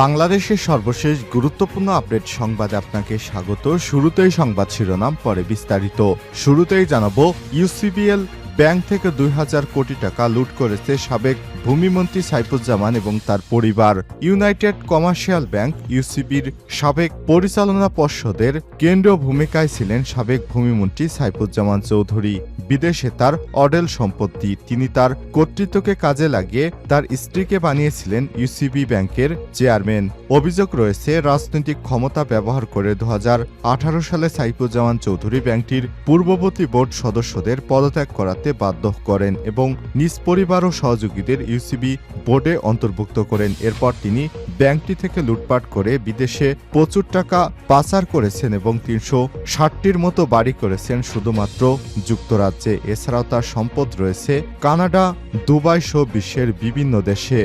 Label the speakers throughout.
Speaker 1: বাংলাদেশের সর্বশেষ গুরুত্বপূর্ণ আপডেট সংবাদে আপনাকে স্বাগত। শুরুতেই সংবাদ শিরোনাম, পরে বিস্তারিত। শুরুতেই জানাব, ইউসিবিএল ব্যাংক থেকে দুই হাজার কোটি টাকা লুট করেছে সাবেক ভূমিমন্ত্রী সাইফুজ্জামান এবং তার পরিবার। ইউনাইটেড কমার্শিয়াল ব্যাংক, ইউসিবির সাবেক পরিচালনা পর্ষদের কেন্দ্রীয় ভূমিকায় ছিলেন সাবেক ভূমিমন্ত্রী সাইফুজ্জামান চৌধুরী। বিদেশে তার অডেল সম্পত্তি। তিনি তার কর্তৃত্বকে কাজে লাগিয়ে তার স্ত্রীকে বানিয়েছিলেন ইউসিবি ব্যাংকের চেয়ারম্যান। অভিযোগ রয়েছে, রাজনৈতিক ক্ষমতা ব্যবহার করে দু হাজার আঠারো সালে সাইফুজ্জামান চৌধুরী ব্যাংকটির পূর্ববর্তী বোর্ড সদস্যদের পদত্যাগ করাতে বাধ্য করেন এবং নিজ পরিবার ও সহযোগীদের ইউসিবি বোর্ডে অন্তর্ভুক্ত করেন। এরপর তিনি ব্যাংকটি থেকে লুটপাট করে বিদেশে প্রচুর টাকা পাচার করেছেন এবং তিনশো ষাটটির মতো বাড়ি করেছেন, শুধুমাত্র যুক্তরাজ্যে। এছাড়াও তার সম্পদ রয়েছে কানাডা, দুবাই সহ বিশ্বের বিভিন্ন দেশে।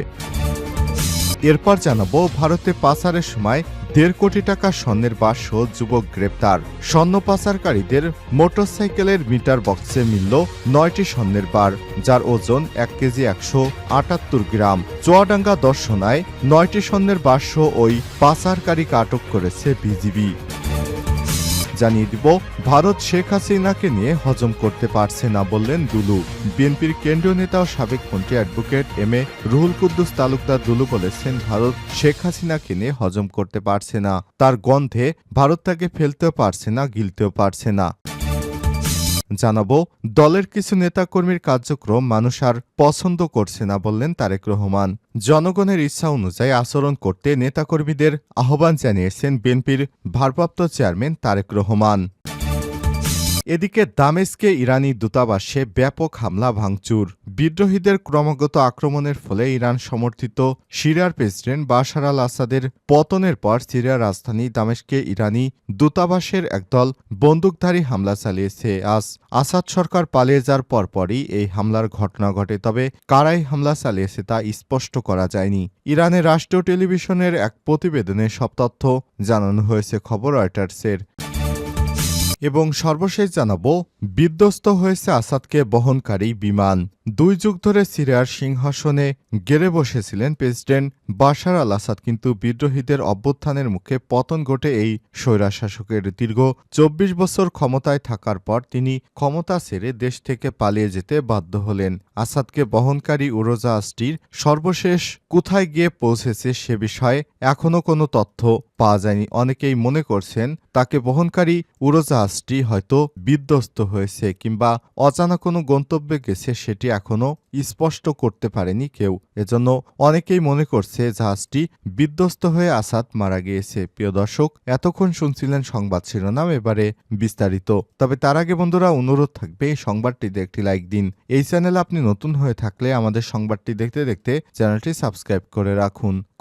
Speaker 1: এরপর জানাব ভারতে পাচারের সময় দেড় কোটি টাকা স্বর্ণের বাস যুবক গ্রেপ্তার। স্বর্ণ পাচারকারীদের মোটরসাইকেলের মিটার বক্সে মিলল নয়টি স্বর্ণের বার, যার ওজন এক কেজি একশো আটাত্তর গ্রাম। চুয়াডাঙ্গা দর্শনায় নয়টি স্বর্ণের বাস ওই পাচারকারীকে আটক করেছে বিজিবি। জানিয়ে দিব, ভারত শেখ হাসিনাকে নিয়ে হজম করতে পারছে না বললেন দুলু। বিএনপির কেন্দ্রীয় নেতা ও সাবেক মন্ত্রী advocate M A Ruhul Quddus Talukdar Dulu বলেছেন, ভারত শেখ হাসিনাকে নিয়ে হজম করতে পারছে না। তার গন্ধে ভারত তাকে ফেলতেও পারছে না, গিলতেও পারছে না। জানাব, দলের কিছু নেতাকর্মীর কার্যক্রম মানুষ আর পছন্দ করছে না বললেন তারেক রহমান। জনগণের ইচ্ছা অনুযায়ী আচরণ করতে নেতাকর্মীদের আহ্বান জানিয়েছেন বিএনপির ভারপ্রাপ্ত চেয়ারম্যান তারেক রহমান। এদিকে দামেস্কে ইরানি দূতাবাসে ব্যাপক হামলা, ভাঙচুর। বিদ্রোহীদের ক্রমাগত আক্রমণের ফলে ইরান সমর্থিত সিরিয়ার প্রেসিডেন্ট বাশার আল আসাদের পতনের পর সিরিয়ার রাজধানী দামেস্কে ইরানি দূতাবাসের একদল বন্দুকধারী হামলা চালিয়েছে। আজ আসাদ সরকার পালিয়ে যাওয়ার পরপরই এই হামলার ঘটনা ঘটে, তবে কারাই হামলা চালিয়েছে তা স্পষ্ট করা যায়নি। ইরানের রাষ্ট্রীয় টেলিভিশনের এক প্রতিবেদনে সব তথ্য জানানো হয়েছে, খবর রয়টার্সের। এবং সর্বশেষ জানাব, বিধ্বস্ত হয়েছে আসাদকে বহনকারী বিমান। দুই যুগ ধরে সিরিয়ার সিংহাসনে গেড়ে বসেছিলেন প্রেসিডেন্ট বাশার আল আসাদ, কিন্তু বিদ্রোহীদের অভ্যুত্থানের মুখে পতন ঘটে এই স্বৈরাশাসকের দীর্ঘ চব্বিশ বছর ক্ষমতায় থাকার পর তিনি ক্ষমতা ছেড়ে দেশ থেকে পালিয়ে যেতে বাধ্য হলেন। আসাদকে বহনকারী উড়োজাহাজটির সর্বশেষ কোথায় গিয়ে পৌঁছেছে সে বিষয়ে এখনও কোনো তথ্য পাওয়া যায়নি। অনেকেই মনে করছেন তাকে বহনকারী উড়োজাহাজটি হয়তো বিধ্বস্ত হয়েছে কিংবা অজানা কোনো গন্তব্যে গেছে সেটি এখনও স্পষ্ট করতে পারেনি কেউ। এজন্য অনেকেই মনে করছে জাহাজটি বিধ্বস্ত হয়ে আসাদ মারা গিয়েছে। প্রিয় দর্শক, এতক্ষণ শুনছিলেন সংবাদ শিরোনাম, এবারে বিস্তারিত। তবে তার আগে বন্ধুরা, অনুরোধ থাকবে, এই সংবাদটিতে একটি লাইক দিন। এই চ্যানেলে আপনি নতুন হয়ে থাকলে আমাদের সংবাদটি দেখতে দেখতে চ্যানেলটি সাবস্ক্রাইব করে রাখুন।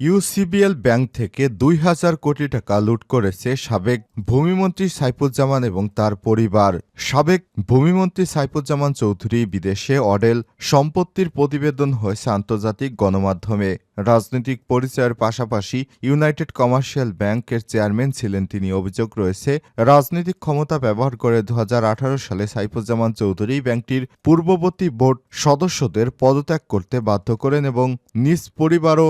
Speaker 1: ইউসিবিএল ব্যাংক থেকে দুই হাজার কোটি টাকা লুট করেছে সাবেক ভূমিমন্ত্রী সাইফুজ্জামান এবং তার পরিবার। সাবেক ভূমিমন্ত্রী সাইফুজ্জামান চৌধুরী বিদেশে অডেল সম্পত্তির প্রতিবেদন হয়েছে আন্তর্জাতিক গণমাধ্যমে। রাজনৈতিক পরিচয়ের পাশাপাশি ইউনাইটেড কমার্শিয়াল ব্যাংকের চেয়ারম্যান ছিলেন তিনি। অভিযোগ রয়েছে, রাজনৈতিক ক্ষমতা ব্যবহার করে দু হাজার আঠারো সালে সাইফুজ্জামান চৌধুরী ব্যাংকটির পূর্ববর্তী বোর্ড সদস্যদের পদত্যাগ করতে বাধ্য করেন এবং নিজ পরিবার ও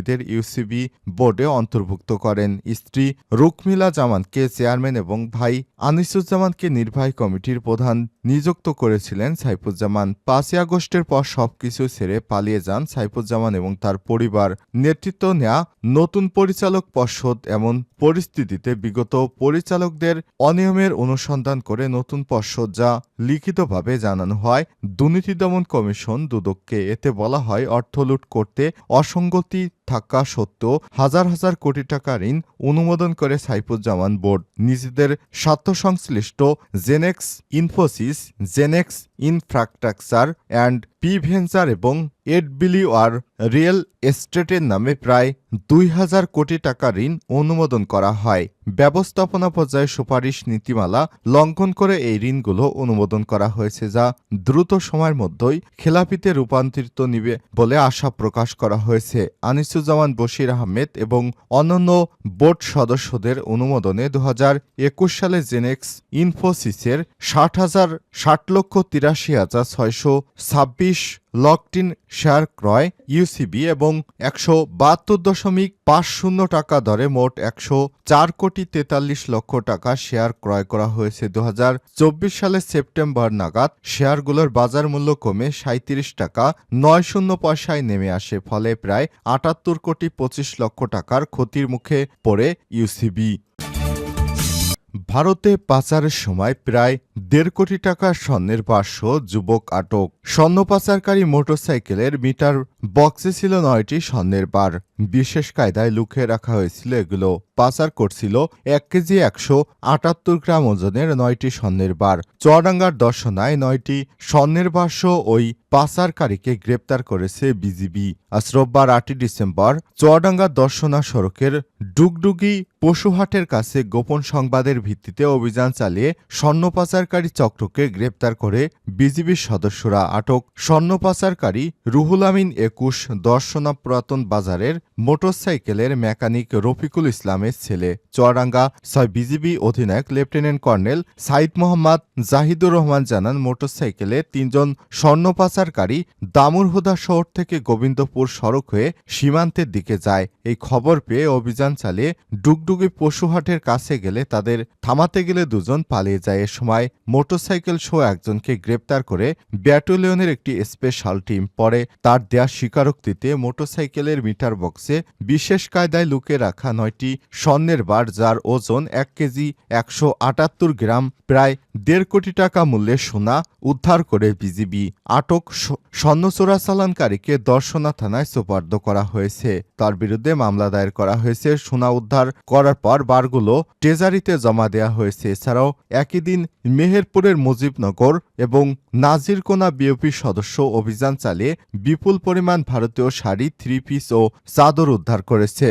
Speaker 1: সহযোগীদের ইউসিবি বোর্ডে অন্তর্ভুক্ত করেন। স্ত্রী রুকমিলা জামানকে চেয়ারম্যান এবং ভাই আনিসুজ্জামানকে নির্বাহী কমিটির প্রধান নিযুক্ত করেছিলেন সাইফুজ্জামান। পাঁচই আগস্টের পর সবকিছু ছেড়ে পালিয়ে যান সাইফুজ্জামান এবং তার পরিবার। নেতৃত্ব নেয়া নতুন পরিচালক পর্ষদ এমন পরিস্থিতিতে বিগত পরিচালকদের অনিয়মের অনুসন্ধান করে নতুন পর্ষদ যা লিখিতভাবে জানানো হয়, দুর্নীতি দমন কমিশন দুদককে এতে বলা হয় অর্থ লুট করতে অসঙ্গতি থাকা সত্ত্বেও হাজার হাজার কোটি টাকা ঋণ অনুমোদন করে সাইফুজ্জামান বোর্ড। নিজেদের স্বার্থ সংশ্লিষ্ট Genex Infosys, Genex infrastructure and P venture এবং এডবিলি আর রিয়েল এস্টেটের নামে প্রায় দুই হাজার কোটি টাকা ঋণ অনুমোদন করা হয়। ব্যবস্থাপনা পর্যায়ে সুপারিশ নীতিমালা লঙ্ঘন করে এই ঋণগুলো অনুমোদন করা হয়েছে, যা দ্রুত সময়ের মধ্যেই খেলাপিতে রূপান্তরিত নিবে বলে আশা প্রকাশ করা হয়েছে। আনিসুজ্জামান বশির আহমেদ এবং অন্যান্য বোর্ড সদস্যদের অনুমোদনে দু একুশ সালে জেনেক্স ইনফোসিসের ষাট হাজার ষাট লক্ষ তিরাশি হাজার ছয়শো ছাব্বিশ লকটিন শেয়ার ক্রয় ইউসিবি এবং একশো বাহাত্তর দশমিক পাঁচ শূন্য টাকা দরে মোট একশো চার কোটি তেতাল্লিশ লক্ষ টাকা শেয়ার ক্রয় করা হয়েছে। দু চব্বিশ সালের সেপ্টেম্বর নাগাদ শেয়ারগুলোর বাজার মূল্য কমে সাঁত্রিশ টাকা নয় শূন্য পয়সায় নেমে আসে, ফলে প্রায় আটাত্তর কোটি পঁচিশ লক্ষ টাকার ক্ষতির মুখে পড়ে ইউসিবি ভারতে পাচারের সময় প্রায় দেড় কোটি টাকা স্বর্ণের পাঁচশো যুবক আটক। স্বর্ণ পাচারকারী মোটরসাইকেলের মিটার বক্সে ছিল নয়টি স্বর্ণের বার। বিশেষ কায়দায় লুকিয়ে রাখা হয়েছিল এগুলো। পাচার করছিল এক কেজি একশো আটাত্তর গ্রাম ওজনের নয়টি স্বর্ণের বার। চুয়াডাঙ্গার দর্শনায় নয়টি স্বর্ণের বার্ষ ওই পাচারকারীকে গ্রেপ্তার করেছে বিজিবি। আজ রোববার আটই ডিসেম্বর চুয়াডাঙ্গা দর্শনা সড়কের ডুগডুগি পশুহাটের কাছে গোপন সংবাদের ভিত্তিতে অভিযান চালিয়ে স্বর্ণ পাচারকারী চক্রকে গ্রেপ্তার করে বিজিবির সদস্যরা। আটক স্বর্ণ পাচারকারী রুহুল আমিন একুশ দর্শনা পুরাতন বাজারের মোটরসাইকেলের মেকানিক রফিকুল ইসলামের ছেলে চুয়াডাঙ্গা ছয় বিজিবি অধিনায়ক লেফটেন্যান্ট কর্নেল সাইদ মোহাম্মদ জাহিদুর রহমান জানান, মোটরসাইকেলে তিনজন স্বর্ণ পাচারকারী দামুরহুদা শহর থেকে গোবিন্দপুর সড়ক হয়ে সীমান্তের দিকে যায়। এই খবর পেয়ে অভিযান চালিয়ে ডুগডুগি পশুহাটের কাছে গেলে তাদের থামাতে গেলে দুজন পালিয়ে যায়। এ সময় মোটরসাইকেল সহ একজনকে গ্রেপ্তার করে ব্যাটালিয়নের একটি স্পেশাল টিম পরে তার দেয়া স্বীকারোক্তিতে মোটরসাইকেলের মিটার বক্সে বিশেষ কায়দায় লুকে রাখা নয়টি স্বর্ণের বার যার ওজন এক কেজি একশো আটাত্তর গ্রাম, প্রায় দেড় কোটি টাকা মূল্যের সোনা উদ্ধার করে বিজিবি আটক স্বর্ণ চোরাচালানকারীকে দর্শনা থানায় সোপার্দ করা হয়েছে। তার বিরুদ্ধে মামলা দায়ের করা হয়েছে। সোনা উদ্ধার করার পর বারগুলো ট্রেজারিতে জমা দেওয়া হয়েছে। এছাড়াও একই দিন মেহেরপুরের মুজিবনগর এবং নাজিরকোনা বিওপি সদস্য অভিযান চালিয়ে বিপুল পরিমাণ ভারতীয় শাড়ি, থ্রি পিস ও চাদর উদ্ধার করেছে।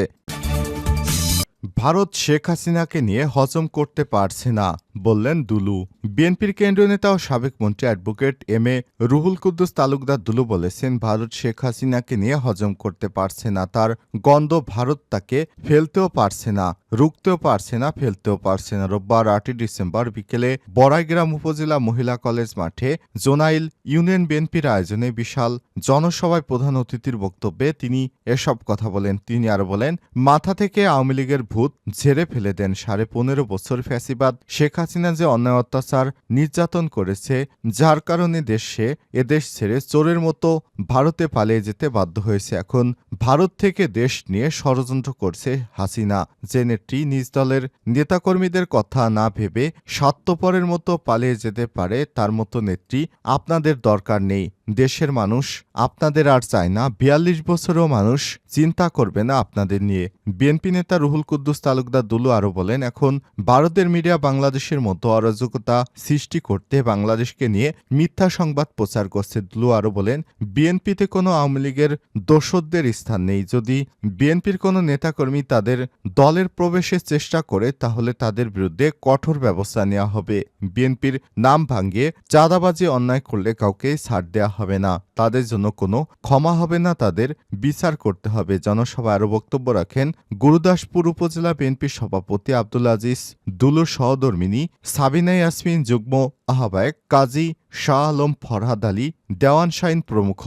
Speaker 1: ভারত শেখ হাসিনাকে নিয়ে হজম করতে পারছে না, বললেন দুলু। বিএনপির কেন্দ্রীয় নেতা ও সাবেক মন্ত্রী advocate M A Ruhul Quddus Talukdar Dulu বলেছেন, ভারত শেখ হাসিনাকে নিয়ে হজম করতে পারছে না, তার গন্ধ ভারত তাকে ফেলতেও পারছে না, রুখতেও পারছে না, ফেলতেও পারছে না। রোববার আটই ডিসেম্বর বিকেলে বড়াইগ্রাম উপজেলা মহিলা কলেজ মাঠে জোনাইল ইউনিয়ন বিএনপির আয়োজনে বিশাল জনসভায় প্রধান অতিথির বক্তব্যে তিনি এসব কথা বলেন। তিনি আরও বলেন, মাথা থেকে আওয়ামী লীগের ভূত ঝেড়ে ফেলে দেন সাড়ে পনেরো বছর ফ্যাসিবাদ। শেখ হাসিনা যে অন্যায় অত্যাচার নির্যাতন করেছে, যার কারণে দেশে এদেশ ছেড়ে চোরের মতো ভারতে পালিয়ে যেতে বাধ্য হয়েছে। এখন ভারত থেকে দেশ নিয়ে ষড়যন্ত্র করছে হাসিনা। যে নেত্রী নিজ দলের নেতাকর্মীদের কথা না ভেবে স্বার্থপরের মতো পালিয়ে যেতে পারে, তার মতো নেত্রী আপনাদের দরকার নেই। দেশের মানুষ আপনাদের আর চায় না, বিয়াল্লিশ বছরও মানুষ চিন্তা করবে না আপনাদের নিয়ে। বিএনপি নেতা রুহুল কুদ্দুস তালুকদার দুলু আরও বলেন, এখন ভারতের মিডিয়া বাংলাদেশের মতো অরাজকতা সৃষ্টি করতে বাংলাদেশকে নিয়ে মিথ্যা সংবাদ প্রচার করছে দুলু আরও বলেন, বিএনপিতে কোনো আওয়ামী লীগের দোসরদের স্থান নেই। যদি বিএনপির কোনো নেতাকর্মী তাদের দলের প্রবেশের চেষ্টা করে, তাহলে তাদের বিরুদ্ধে কঠোর ব্যবস্থা নেওয়া হবে। বিএনপির নাম ভাঙিয়ে চাঁদাবাজি অন্যায় করলে কাউকে ছাড় দেওয়া হবে না। তাদের জন্য কোনো ক্ষমা হবে না, তাদের বিচার করতে হবে। জনসভায় আরও বক্তব্য রাখেন গুরুদাসপুর উপজেলা বিএনপির সভাপতি আব্দুল আজিজ, দুলুর সহধর্মিনী সাবিনা ইয়াসমিন, যুগ্ম আহ্বায়ক কাজী শাহ আলম ফরহাদ আলী, দেওয়ান শাইন প্রমুখ।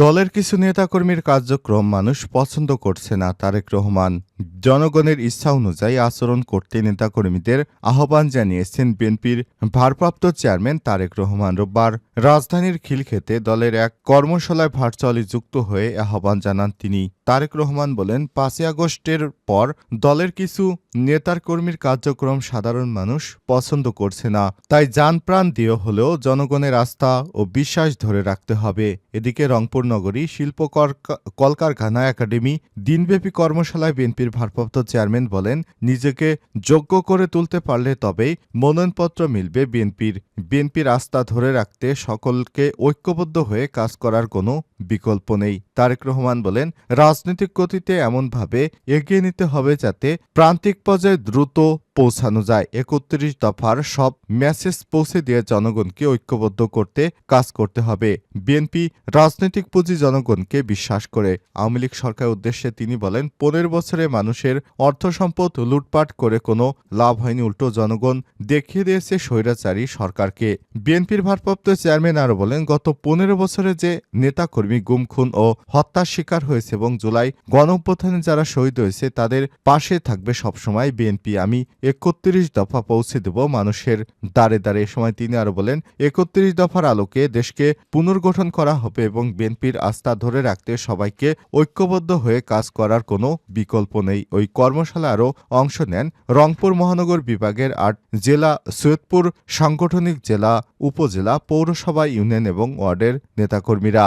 Speaker 1: দলের কিছু নেতাকর্মীর কার্যক্রম মানুষ পছন্দ করছে না, তারেক রহমান। জনগণের ইচ্ছা অনুযায়ী আচরণ করতে নেতাকর্মীদের আহ্বান জানিয়েছেন বিএনপির ভারপ্রাপ্ত চেয়ারম্যান তারেক রহমান। রোববার রাজধানীর খিলক্ষেতে দলের এক কর্মশালায় ভার্চুয়ালি যুক্ত হয়ে আহ্বান জানান তিনি। তারেক রহমান বলেন, পাঁচই আগস্টের পর দলের কিছু নেতার কর্মীর কার্যক্রম সাধারণ মানুষ পছন্দ করছে না। তাই যান প্রাণ দিয়ে হলেও জনগণের আস্থা ও বিশ্বাস ধরে রাখতে হবে। এদিকে রংপুর নগরী শিল্প কর- কলকারখানা একাডেমি দিনব্যাপী কর্মশালায় বিএনপির বিএনপির ভারপ্রাপ্ত চেয়ারম্যান বলেন, নিজেকে যোগ্য করে তুলতে পারলে তবেই মনোনয়নপত্র মিলবে বিএনপির। বিএনপির আস্থা ধরে রাখতে সকলকে ঐক্যবদ্ধ হয়ে কাজ করার কোনো বিকল্প নেই। তারেক রহমান বলেন, রাজনৈতিক গতিতে এমনভাবে এগিয়ে নিতে হবে যাতে প্রান্তিক পর্যায়ে দ্রুত পৌঁছানো যায়। একত্রিশ দফার সব মেসেজ পৌঁছে দিয়ে জনগণকে ঐক্যবদ্ধ করতে কাজ করতে হবে। বিএনপি রাজনৈতিক পুঁজি জনগণকে বিশ্বাস করে। আওয়ামী লীগ সরকারের উদ্দেশ্যে তিনি বলেন, পনেরো বছরে মানুষের অর্থ সম্পদ লুটপাট করে কোনো লাভ হয়নি। উল্টো জনগণ দেখিয়ে দিয়েছে স্বৈরাচারী সরকারকে। বিএনপির ভারপ্রাপ্ত চেয়ারম্যান আরও বলেন, গত পনেরো বছরে যে নেতাকর্মী গুম, খুন ও হত্যার শিকার হয়েছে এবং জুলাই গণঅভ্যুত্থানে যারা শহীদ হয়েছে, তাদের পাশে থাকবে সবসময় বিএনপি। আমি একত্রিশ দফা পৌঁছে দেব মানুষের দ্বারে দ্বারে। এ সময় তিনি আরও বলেন, একত্রিশ দফার আলোকে দেশকে পুনর্গঠন করা হবে এবং বিএনপির আস্থা ধরে রাখতে সবাইকে ঐক্যবদ্ধ হয়ে কাজ করার কোনো বিকল্প নেই। ওই কর্মশালা আরও অংশ নেন রংপুর মহানগর বিভাগের আট জেলা, সৈয়দপুর সাংগঠনিক জেলা, উপজেলা, পৌরসভা, ইউনিয়ন এবং ওয়ার্ডের নেতাকর্মীরা।